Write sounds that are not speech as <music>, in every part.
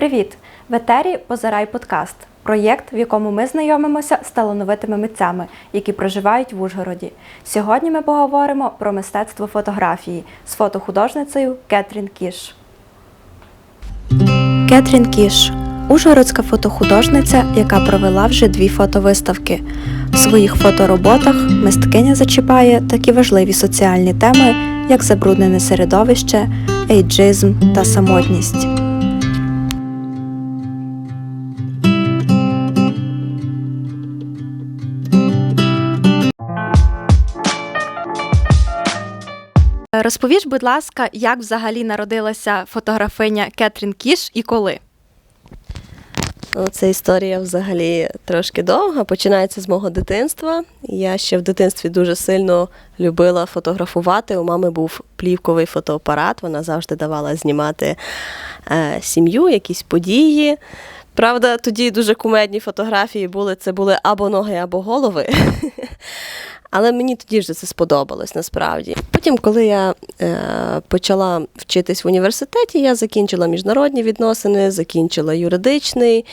Привіт! В етері Позирай подкаст. Проєкт, в якому ми знайомимося з талановитими митцями, які проживають в Ужгороді. Сьогодні ми поговоримо про мистецтво фотографії з фотохудожницею Кетрін Кіш. Кетрін Кіш ужгородська фотохудожниця, яка провела вже дві фотовиставки. В своїх фотороботах мисткиня зачіпає такі важливі соціальні теми, як забруднене середовище, ейджизм та самотність. Розповіж, будь ласка, як взагалі народилася фотографиня Кетрін Кіш і коли? Ну, Це історія взагалі трошки довга. Починається з мого дитинства. Я ще в дитинстві дуже сильно любила фотографувати. У мами був плівковий фотоапарат. Вона завжди давала знімати е, сім'ю, якісь події. Правда, тоді дуже кумедні фотографії були. Це були або ноги, або голови. <laughs> Але мені тоді вже це сподобалось насправді. Потім, коли я е, почала вчитись в університеті, я закінчила міжнародні відносини, закінчила юридичний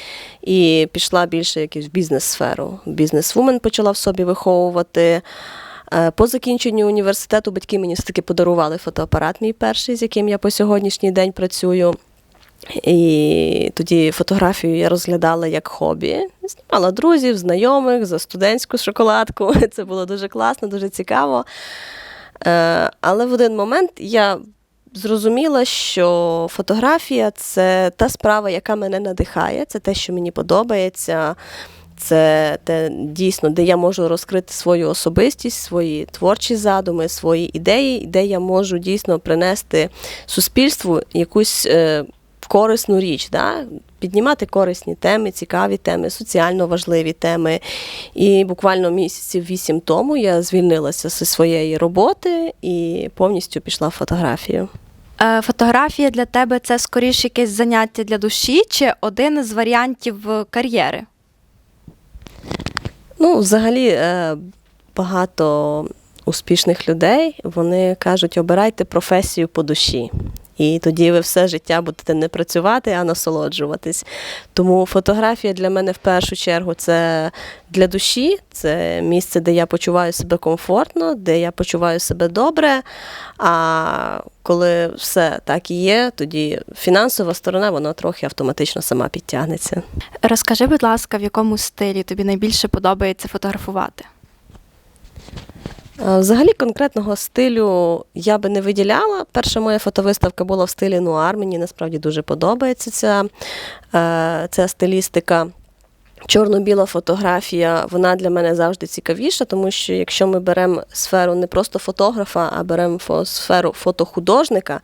і пішла більше якусь в бізнес-сферу. Бізнес-вумен почала в собі виховувати. Е, По закінченню університету батьки мені все-таки подарували фотоапарат, мій перший, з яким я по сьогоднішній день працюю. І тоді фотографію я розглядала як хобі. Знімала друзів, знайомих за студентську шоколадку. <laughs> Це було дуже класно, дуже цікаво. Е, Але в один момент я зрозуміла, що фотографія це та справа, яка мене надихає, це те, що мені подобається. Це те дійсно, де я можу розкрити свою особистість, свої творчі задуми, свої ідеї, де я можу дійсно принести суспільству якусь е, корисну річ, да? піднімати корисні теми, цікаві теми, соціально важливі теми. І буквально місяців вісім тому я звільнилася зі своєї роботи і повністю пішла в фотографію. Е, Фотографія для тебе це скоріше якесь заняття для душі чи один із варіантів кар'єри? Ну, взагалі, е, багато успішних людей вони кажуть, обирайте професію по душі. І тоді ви все життя будете не працювати, а насолоджуватись. Тому фотографія для мене в першу чергу це для душі, це місце, де я почуваю себе комфортно, де я почуваю себе добре. А коли все так і є, тоді фінансова сторона вона трохи автоматично сама підтягнеться. Розкажи, будь ласка, в якому стилі тобі найбільше подобається фотографувати? Е, Взагалі конкретного стилю я би не виділяла. Перша моя фотовиставка була в стилі нуар. Мені насправді дуже подобається ця, е, ця стилістика. Чорно-біла фотографія, вона для мене завжди цікавіша, тому що якщо ми беремо сферу не просто фотографа, а беремо сферу фотохудожника,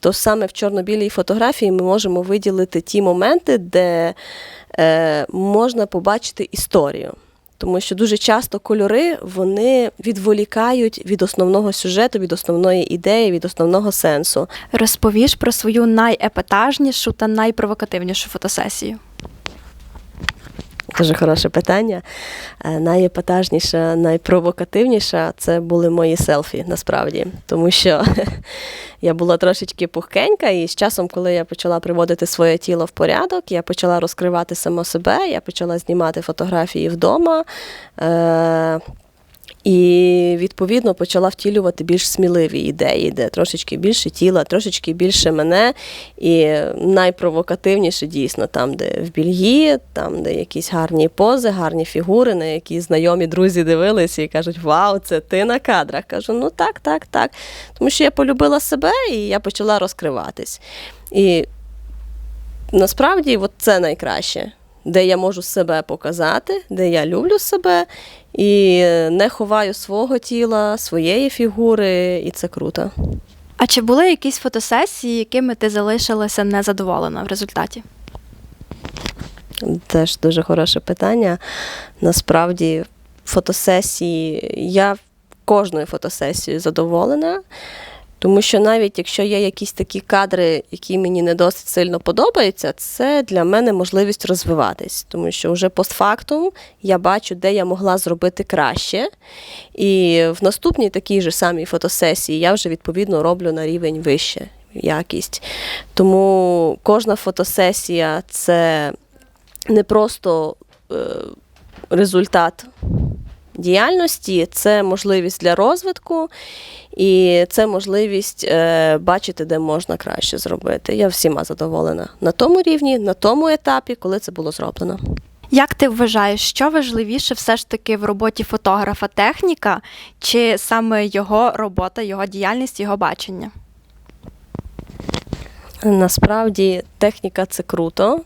то саме в чорно-білій фотографії ми можемо виділити ті моменти, де е, можна побачити історію. Тому що дуже часто кольори вони відволікають від основного сюжету, від основної ідеї, від основного сенсу. Розповіш про свою найепатажнішу та найпровокативнішу фотосесію. Дуже хороше питання. Найепатажніше, найпровокативніше це були мої селфі, насправді. Тому що <laughs> я була трошечки пухкенька, і з часом, коли я почала приводити своє тіло в порядок, я почала розкривати само себе, я почала знімати фотографії вдома. І відповідно почала втілювати більш сміливі ідеї, де трошечки більше тіла, трошечки більше мене. І найпровокативніше дійсно там, де в більї, там, де якісь гарні пози, гарні фігури, на які знайомі друзі дивилися і кажуть, вау, це ти на кадрах. Кажу, ну так, так, так. Тому що я полюбила себе і я почала розкриватись. І насправді от це найкраще. Де я можу себе показати, де я люблю себе і не ховаю свого тіла, своєї фігури, і це круто. А чи були якісь фотосесії, якими ти залишилася незадоволена в результаті? Теж дуже хороше питання. Насправді, фотосесії, я кожною фотосесією задоволена. Тому що навіть якщо є якісь такі кадри, які мені не досить сильно подобаються, це для мене можливість розвиватись. Тому що вже постфактум я бачу, де я могла зробити краще. І в наступній такій же самій фотосесії я вже відповідно роблю на рівень вище. якість. Тому кожна фотосесія це не просто е, результат діяльності, це можливість для розвитку і це можливість е, бачити, де можна краще зробити. Я всіма задоволена на тому рівні, на тому етапі, коли це було зроблено. Як ти вважаєш, що важливіше все ж таки в роботі фотографа техніка, чи саме його робота, його діяльність, його бачення? Насправді техніка це круто.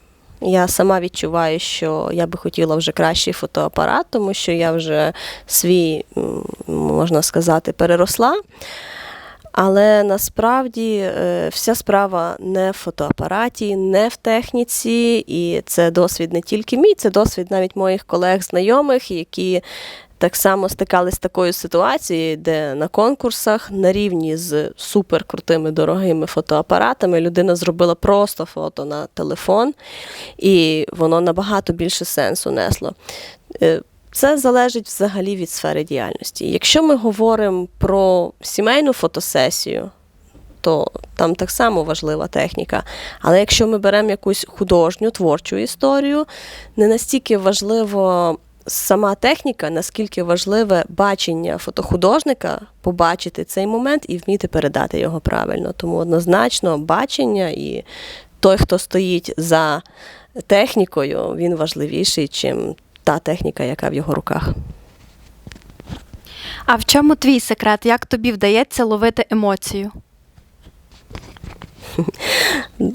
Я сама відчуваю, що я би хотіла вже кращий фотоапарат, тому що я вже свій, можна сказати, переросла. Але насправді е, вся справа не в фотоапараті, не в техніці, і це досвід не тільки мій, це досвід навіть моїх колег, знайомих, які так само стикалися з такою ситуацією, де на конкурсах на рівні з суперкрутими дорогими фотоапаратами людина зробила просто фото на телефон, і воно набагато більше сенсу несло. Е, Це залежить взагалі від сфери діяльності. Якщо ми говоримо про сімейну фотосесію, то там так само важлива техніка. Але якщо ми беремо якусь художню творчу історію, не настільки важливо сама техніка, наскільки важливе бачення фотохудожника, побачити цей момент і вміти передати його правильно. Тому однозначно бачення і той, хто стоїть за технікою, він важливіший, чим та техніка, яка в його руках. А в чому твій секрет? Як тобі вдається ловити емоцію? <laughs>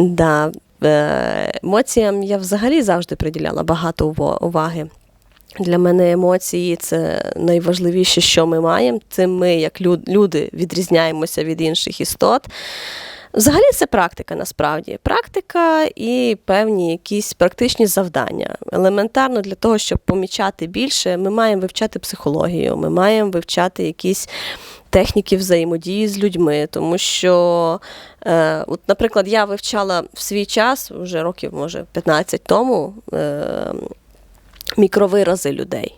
Да, емоціям я взагалі завжди приділяла багато уваги. Для мене емоції це найважливіше, що ми маємо. Цим ми, як люди, відрізняємося від інших істот. Взагалі це практика насправді. Практика і певні якісь практичні завдання. Елементарно для того, щоб помічати більше, ми маємо вивчати психологію, ми маємо вивчати якісь техніки взаємодії з людьми, тому що, е, от, наприклад, я вивчала в свій час, вже років, може, 15 тому, е, мікровирази людей.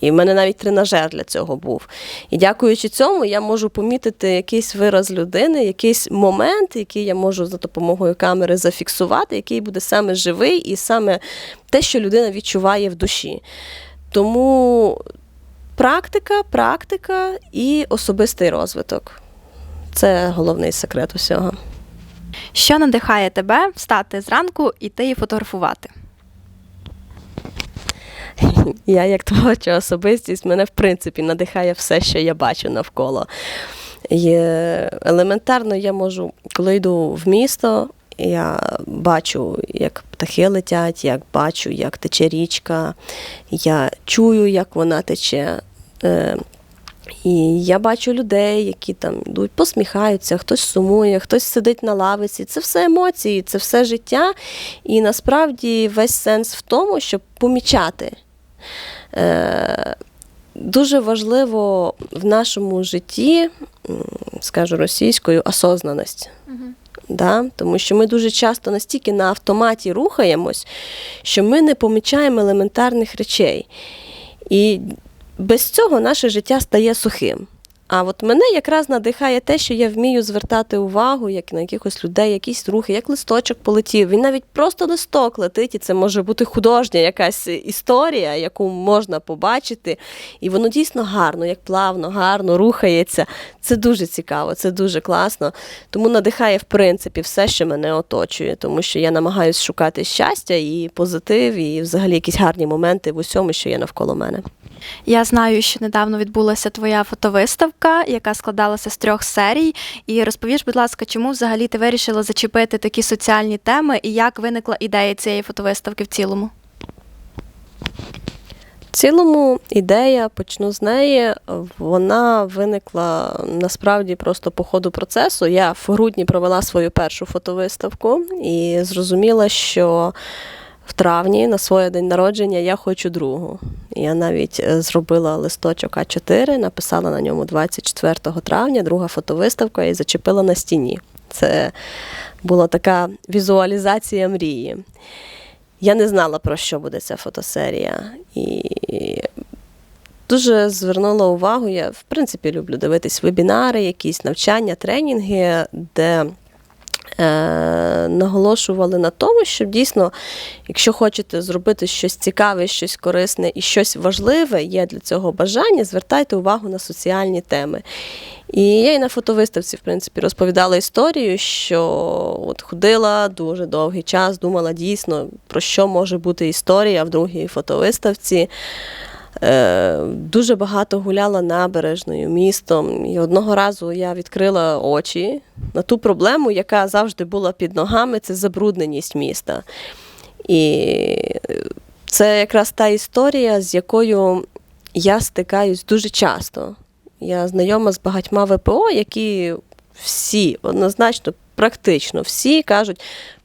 І в мене навіть тренажер для цього був. І дякуючи цьому, я можу помітити якийсь вираз людини, якийсь момент, який я можу за допомогою камери зафіксувати, який буде саме живий і саме те, що людина відчуває в душі. Тому практика, практика і особистий розвиток. Це головний секрет усього. Що надихає тебе встати зранку, іти і фотографувати? <laughs> Я як творча особистість, мене в принципі надихає все, що я бачу навколо. Є, елементарно я можу, коли йду в місто, я бачу, як птахи летять, як бачу, як тече річка, я чую, як вона тече. І я бачу людей, які там йдуть, посміхаються, хтось сумує, хтось сидить на лавиці. Це все емоції, це все життя. І насправді весь сенс в тому, щоб помічати. Е, Дуже важливо в нашому житті, скажу російською, осознаність. Да? Тому що ми дуже часто настільки на автоматі рухаємось, що ми не помічаємо елементарних речей. І без цього наше життя стає сухим. А от мене якраз надихає те, що я вмію звертати увагу як на якихось людей, якісь рухи, як листочок полетів. Він навіть просто листок летить, і це може бути художня якась історія, яку можна побачити. І воно дійсно гарно, як плавно, гарно рухається. Це дуже цікаво, це дуже класно. Тому надихає, в принципі, все, що мене оточує, тому що я намагаюся шукати щастя і позитив, і взагалі якісь гарні моменти в усьому, що є навколо мене. Я знаю, що недавно відбулася твоя фотовиставка, яка складалася з трьох серій. І розповіш, будь ласка, чому взагалі ти вирішила зачепити такі соціальні теми і як виникла ідея цієї фотовиставки в цілому? В цілому ідея, почну з неї, вона виникла насправді просто по ходу процесу. Я в грудні провела свою першу фотовиставку і зрозуміла, що в травні на своє день народження я хочу другу. Я навіть е, зробила листочок А4, написала на ньому 24 травня, друга фотовиставка і зачепила на стіні. Це була така візуалізація мрії. Я не знала, про що буде ця фотосерія. І дуже звернула увагу. Я в принципі люблю дивитись вебінари, якісь навчання, тренінги, де наголошували на тому, що дійсно, якщо хочете зробити щось цікаве, щось корисне і щось важливе, є для цього бажання, звертайте увагу на соціальні теми. І я і на фотовиставці, в принципі, розповідала історію, що от ходила дуже довгий час, думала дійсно, про що може бути історія в другій фотовиставці. Е, Дуже багато гуляла набережною містом. І одного разу я відкрила очі на ту проблему, яка завжди була під ногами це забрудненість міста. І це якраз та історія, з якою я стикаюсь дуже часто. Я знайома з багатьма ВПО, які всі однозначно, практично всі кажуть,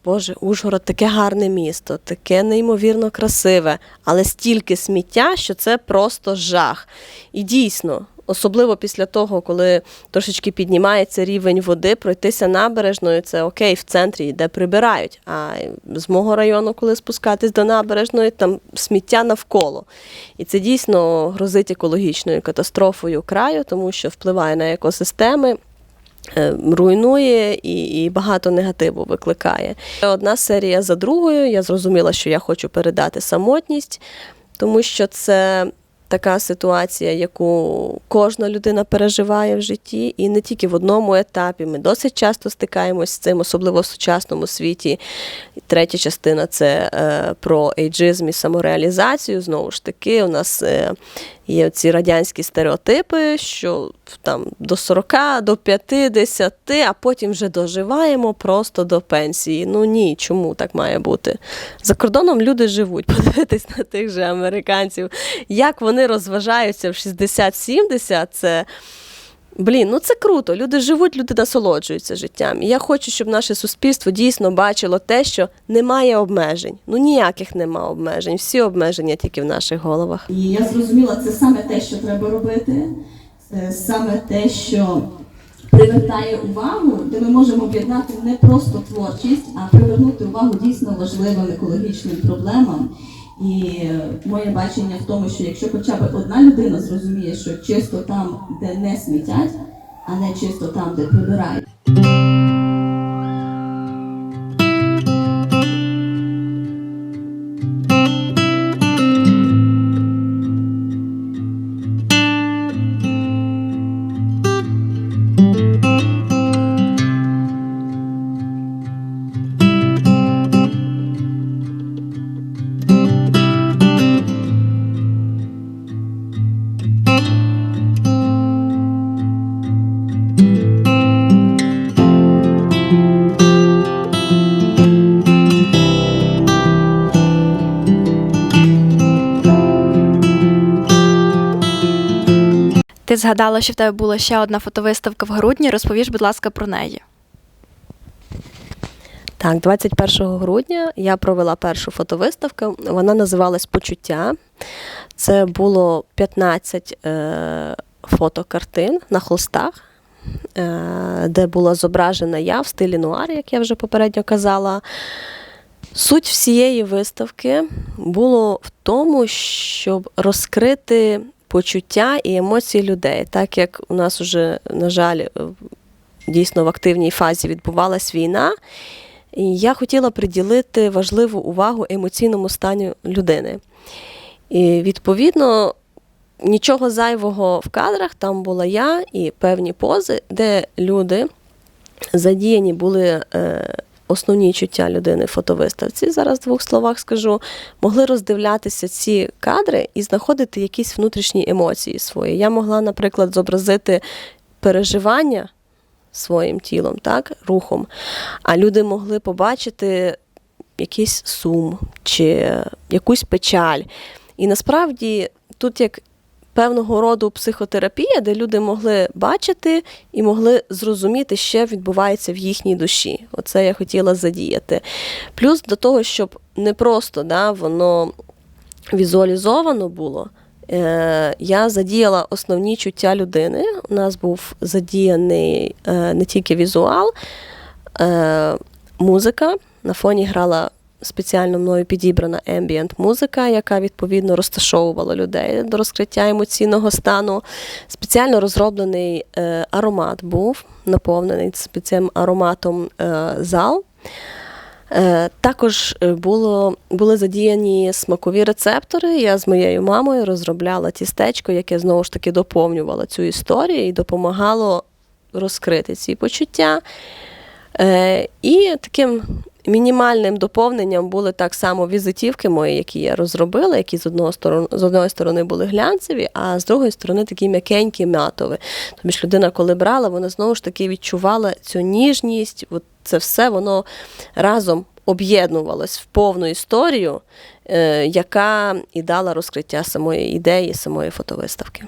Боже, Ужгород таке гарне місто, таке неймовірно красиве, але стільки сміття, що це просто жах. І дійсно, особливо після того, коли трошечки піднімається рівень води, пройтися набережною, це окей, в центрі, де прибирають. А з мого району, коли спускатись до набережної, там сміття навколо. І це дійсно грозить екологічною катастрофою краю, тому що впливає на екосистеми. Е, Руйнує і, і багато негативу викликає. Одна серія за другою. Я зрозуміла, що я хочу передати самотність, тому що це така ситуація, яку кожна людина переживає в житті, і не тільки в одному етапі. Ми досить часто стикаємось з цим, особливо в сучасному світі. Третя частина це е, про ейджизм і самореалізацію. Знову ж таки, у нас е, є ці радянські стереотипи, що там до 40, до 50, а потім вже доживаємо просто до пенсії. Ну ні, чому так має бути? За кордоном люди живуть, <laughs> подивитись на тих же американців, як вони розважаються в 60-70, це. Блін, ну це круто. Люди живуть, люди насолоджуються життям. І я хочу, щоб наше суспільство дійсно бачило те, що немає обмежень. Ну ніяких нема обмежень. Всі обмеження тільки в наших головах. І я зрозуміла, це саме те, що треба робити, це саме те, що привертає увагу, де ми можемо об'єднати не просто творчість, а привернути увагу дійсно важливим екологічним проблемам. І моє бачення в тому, що якщо хоча б одна людина зрозуміє, що чисто там, де не смітять, а не чисто там, де прибирають. Ти згадала, що в тебе була ще одна фотовиставка в грудні. Розповіш, будь ласка, про неї. Так, 21 грудня я провела першу фотовиставку. Вона називалась Почуття. Це було 15 е, фотокартин на холстах, е, де була зображена я в стилі нуар, як я вже попередньо казала. Суть всієї виставки було в тому, щоб розкрити почуття і емоції людей, так як у нас уже, на жаль, е, дійсно в активній фазі відбувалась війна. І я хотіла приділити важливу увагу емоційному стані людини. І відповідно нічого зайвого в кадрах там була я і певні пози, де люди задіяні були. Е, Основні чуття людини в фотовиставці, зараз в двох словах скажу, могли роздивлятися ці кадри і знаходити якісь внутрішні емоції свої. Я могла, наприклад, зобразити переживання своїм тілом, так, рухом, а люди могли побачити якийсь сум чи якусь печаль. І насправді тут як певного роду психотерапія, де люди могли бачити і могли зрозуміти, що відбувається в їхній душі. Оце я хотіла задіяти. Плюс до того, щоб не просто да, воно візуалізовано було. е, Я задіяла основні чуття людини. У нас був задіяний е, не тільки візуал, е, музика. На фоні грала спеціально мною підібрана ембієнт музика, яка відповідно розташовувала людей до розкриття емоційного стану. Спеціально розроблений е, аромат був наповнений цим ароматом е, зал. Е, Також було, були задіяні смакові рецептори. Я з моєю мамою розробляла тістечко, яке знову ж таки доповнювало цю історію і допомагало розкрити ці почуття. І таким мінімальним доповненням були так само візитівки мої, які я розробила, які з одного сторони, з одної сторони були глянцеві, а з другої сторони такі м'якенькі м'ятові. Тобто ж людина, коли брала, вона знову ж таки відчувала цю ніжність, от це все воно разом об'єднувалось в повну історію, е, яка і дала розкриття самої ідеї, самої фотовиставки.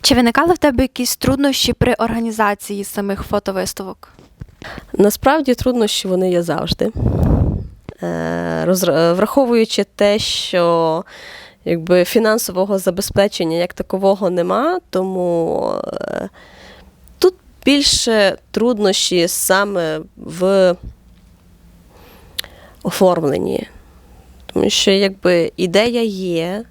Чи виникали в тебе якісь труднощі при організації самих фотовиставок? Насправді труднощі вони є завжди. Е, Враховуючи те, що якби, фінансового забезпечення як такового нема, тому е, тут більше труднощі саме в оформленні. Тому що якби ідея є.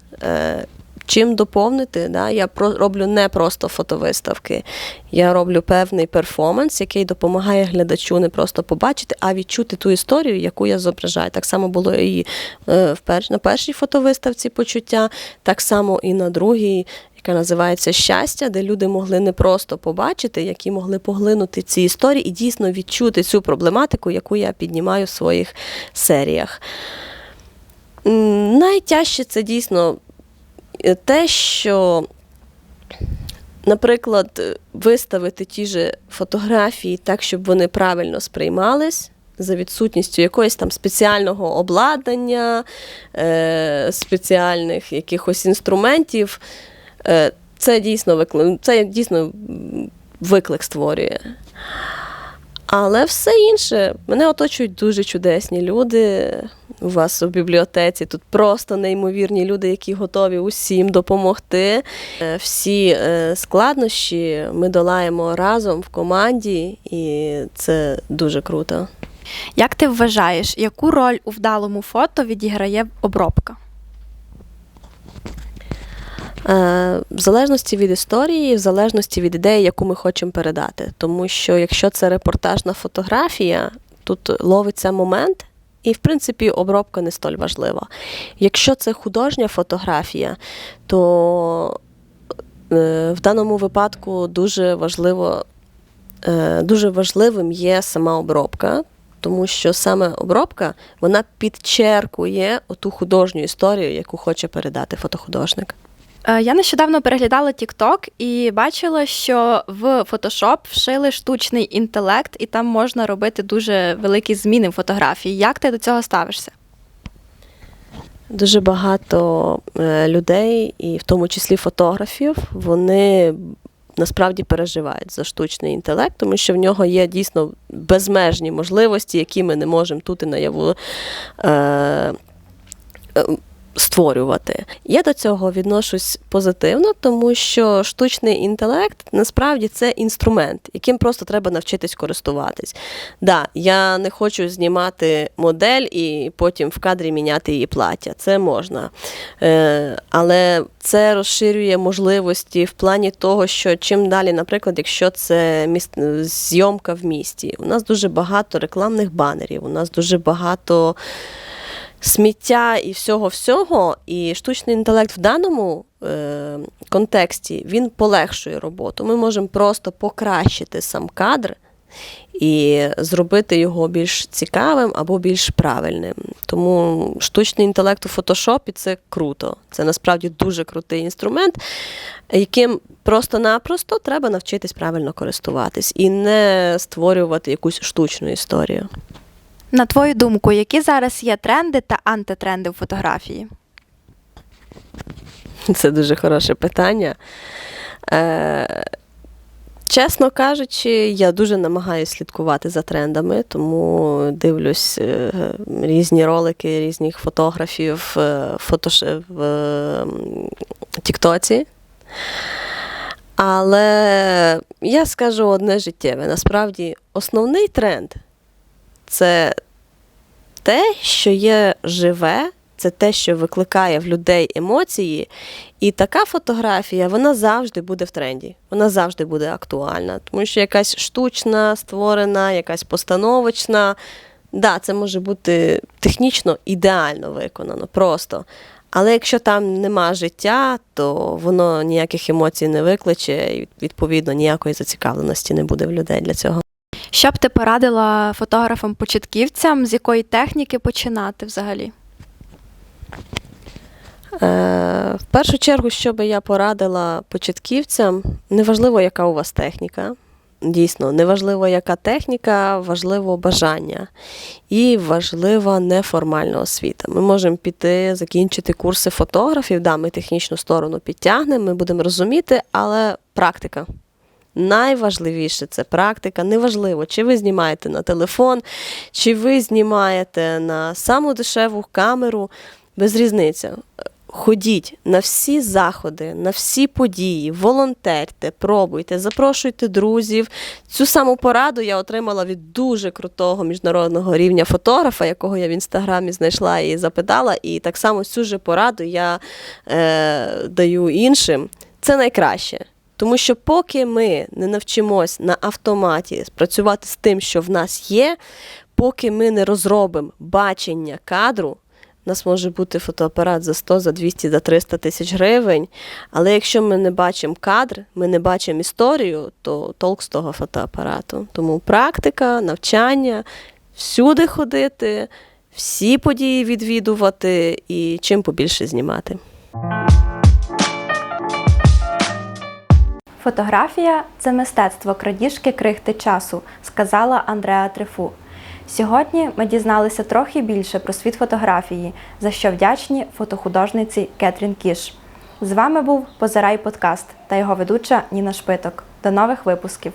Чим доповнити, да? я роблю не просто фотовиставки, я роблю певний перформанс, який допомагає глядачу не просто побачити, а відчути ту історію, яку я зображаю. Так само було і е, на першій фотовиставці почуття, так само і на другій, яка називається Щастя, де люди могли не просто побачити, які могли поглинути ці історії і дійсно відчути цю проблематику, яку я піднімаю в своїх серіях. Найтяжче це дійсно те, що, наприклад, е, виставити ті ж фотографії так, щоб вони правильно сприймались. За відсутністю якогось там спеціального обладнання, е, спеціальних якихось інструментів, е, це дійсно виклик, це дійсно виклик створює. Але все інше, мене оточують дуже чудесні люди. У вас у бібліотеці тут просто неймовірні люди, які готові усім допомогти. Е, Всі е, складнощі ми долаємо разом в команді, і це дуже круто. Як ти вважаєш, яку роль у вдалому фото відіграє обробка? Е, В залежності від історії, в залежності від ідеї, яку ми хочемо передати. Тому що якщо це репортажна фотографія, тут ловиться момент, і в принципі обробка не столь важлива. Якщо це художня фотографія, то е, в даному випадку дуже важливо, е, дуже важливим є сама обробка. Тому що саме обробка вона підчеркує оту художню історію, яку хоче передати фотохудожник. Е, Я нещодавно переглядала TikTok і бачила, що в Photoshop вшили штучний інтелект, і там можна робити дуже великі зміни в фотографії. Як ти до цього ставишся? Дуже багато е, людей, і в тому числі фотографів, вони насправді переживають за штучний інтелект, тому що в нього є дійсно безмежні можливості, які ми не можемо тут і наяву. Е, е, Створювати. Я до цього відношусь позитивно, тому що штучний інтелект насправді це інструмент, яким просто треба навчитись користуватись. Да, я не хочу знімати модель і потім в кадрі міняти її плаття. Це можна. Е, але це розширює можливості в плані того, що чим далі, наприклад, якщо це міст... зйомка в місті, у нас дуже багато рекламних банерів, у нас дуже багато сміття і всього-всього, і штучний інтелект в даному е, контексті він полегшує роботу. Ми можемо просто покращити сам кадр і зробити його більш цікавим або більш правильним. Тому штучний інтелект у фотошопі це круто. Це насправді дуже крутий інструмент, яким просто-напросто треба навчитись правильно користуватись і не створювати якусь штучну історію. На твою думку, які зараз є тренди та антитренди в фотографії? Це дуже хороше питання. Е, чесно кажучи, я дуже намагаюся слідкувати за трендами, тому дивлюсь е, різні ролики різних фотографів е, фотош... в е, Тіктоці. Але я скажу одне життєве. Насправді, основний тренд це те, що є живе, це те, що викликає в людей емоції. І така фотографія, вона завжди буде в тренді, вона завжди буде актуальна, тому що якась штучна, створена, якась постановочна. Да, це може бути технічно ідеально виконано, просто. Але якщо там нема життя, то воно ніяких емоцій не викличе, і відповідно ніякої зацікавленості не буде в людей для цього. Що б ти порадила фотографам-початківцям, з якої техніки починати взагалі? Е, в першу чергу, що би я порадила початківцям, неважливо, яка у вас техніка. Дійсно, неважливо, яка техніка, важливо бажання і важлива неформальна освіта. Ми можемо піти, закінчити курси фотографів, да, ми технічну сторону підтягнемо, ми будемо розуміти, але практика. Найважливіше це практика. Неважливо, чи ви знімаєте на телефон, чи ви знімаєте на саму дешеву камеру, без різниці. Ходіть на всі заходи, на всі події, волонтерте, пробуйте, запрошуйте друзів. Цю саму пораду я отримала від дуже крутого міжнародного рівня фотографа, якого я в інстаграмі знайшла і запитала. І так само цю же пораду я е, даю іншим. Це найкраще. Тому що поки ми не навчимось на автоматі працювати з тим, що в нас є, поки ми не розробимо бачення кадру, у нас може бути фотоапарат за 100, за 200, за 300 тисяч гривень. Але якщо ми не бачимо кадр, ми не бачимо історію, то толк з того фотоапарату. Тому практика, навчання, всюди ходити, всі події відвідувати і чим побільше знімати. Фотографія це мистецтво крадіжки крихти часу, сказала Андреа Трифу. Сьогодні ми дізналися трохи більше про світ фотографії, за що вдячні фотохудожниці Кетрін Кіш. З вами був Позирай подкаст та його ведуча Ніна Шпиток. До нових випусків!